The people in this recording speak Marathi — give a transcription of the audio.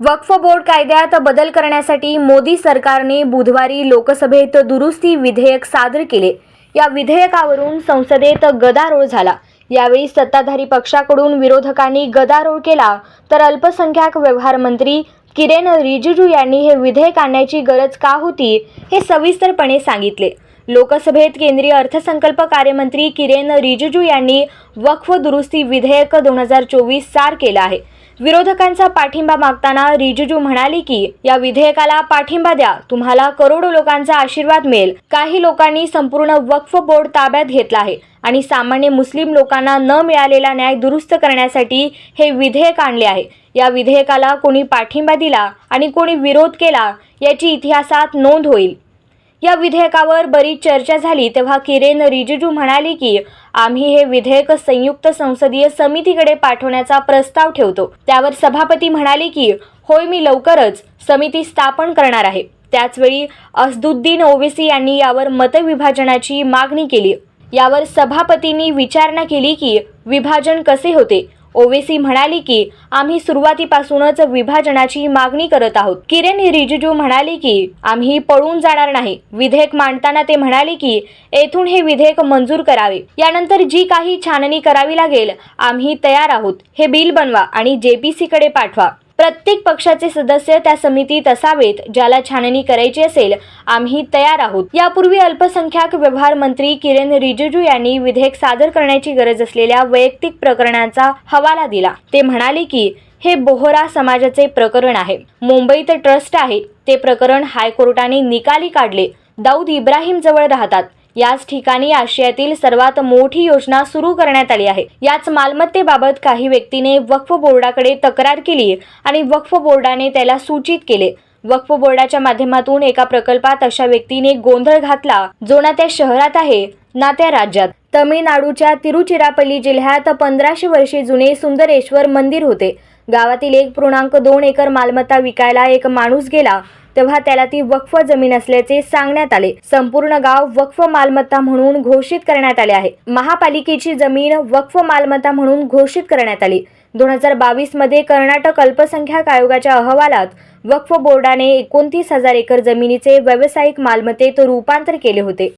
वक्फ बोर्ड कायद्यात बदल करण्यासाठी मोदी सरकारने बुधवारी लोकसभेत दुरुस्ती विधेयक सादर केले. या विधेयकावरून संसदेत गदारोळ झाला. यावेळी सत्ताधारी पक्षाकडून विरोधकांनी गदारोळ केला. तर अल्पसंख्याक व्यवहार मंत्री किरेन रिजिजू यांनी हे विधेयक आणण्याची गरज का होती हे सविस्तरपणे सांगितले. लोकसभेत केंद्रीय अर्थसंकल्प कार्यमंत्री किरेन रिजिजू यांनी वक्फ दुरुस्ती विधेयक दोन हजार चोवीस सार केलं आहे. विरोधकांचा पाठिंबा मागताना रिजिजू म्हणाले की या विधेयकाला पाठिंबा द्या. तुम्हाला करोडो लोकांचा आशीर्वाद मिळेल. काही लोकांनी संपूर्ण वक्फ बोर्ड ताब्यात घेतला आहे आणि सामान्य मुस्लिम लोकांना न मिळालेला न्याय दुरुस्त करण्यासाठी हे विधेयक आणले आहे. या विधेयकाला कोणी पाठिंबा दिला आणि कोणी विरोध केला याची इतिहासात नोंद होईल. या विधेयकावर बरीच चर्चा झाली तेव्हा किरेन रिजिजू म्हणाले की आम्ही हे विधेयक संयुक्त संसदीय समितीकडे पाठवण्याचा प्रस्ताव ठेवतो. त्यावर सभापती म्हणाले की होय मी लवकरच समिती स्थापन करणार आहे. त्याचवेळी असदुद्दीन ओवेसी यांनी यावर मतविभाजनाची मागणी केली. यावर सभापतींनी विचारणा केली की विभाजन कसे होते? ओवेसी म्हणाली की आम्ही सुरुवातीपासूनच विभाजनाची मागणी करत आहोत. किरेन रिजिजू म्हणाले की आम्ही पळून जाणार नाही. विधेयक मांडताना ते म्हणाले की येथून हे विधेयक मंजूर करावे. यानंतर जी काही छाननी करावी लागेल आम्ही तयार आहोत. हे बिल बनवा आणि जेपीसीकडे पाठवा. प्रत्येक पक्षाचे सदस्य त्या समितीत असावेत ज्याला छाननी करायची असेल आम्ही तयार आहोत. यापूर्वी अल्पसंख्याक व्यवहार मंत्री किरेन रिजिजू यांनी विधेयक सादर करण्याची गरज असलेल्या वैयक्तिक प्रकरणांचा हवाला दिला. ते म्हणाले की हे बोहरा समाजाचे प्रकरण आहे. मुंबईत ट्रस्ट आहे. ते प्रकरण हायकोर्टाने निकाली काढले. दाऊद इब्राहिम जवळ राहतात. याच ठिकाणी आशियातील सर्वात मोठी योजना सुरू करण्यात आली आहे. याच मालमत्तेबाबत काही व्यक्तीने वक्फ बोर्डाकडे तक्रार केली आणि वक्फ बोर्डाने त्याला सूचित केले. वक्फ बोर्डाच्या माध्यमातून एका प्रकल्पात अशा व्यक्तीने गोंधळ घातला जो ना त्या शहरात आहे ना त्या राज्यात. तमिळनाडूच्या तिरुचिरापल्ली जिल्ह्यात पंधराशे वर्षे जुने सुंदरेश्वर मंदिर होते. गावातील एक पूर्णांक दोन एकर मालमत्ता विकायला एक माणूस गेला. तेव्हा त्याला ती वक्फ जमीन असल्याचे सांगण्यात आले. संपूर्ण गाव वक्फ मालमत्ता म्हणून घोषित करण्यात आले आहे. महापालिकेची जमीन वक्फ मालमत्ता म्हणून घोषित करण्यात आली. दोन हजार बावीसमध्ये कर्नाटक अल्पसंख्याक आयोगाच्या अहवालात वक्फ बोर्डाने एकोणतीस हजार एकर जमिनीचे व्यावसायिक मालमत्तेत रूपांतर केले होते.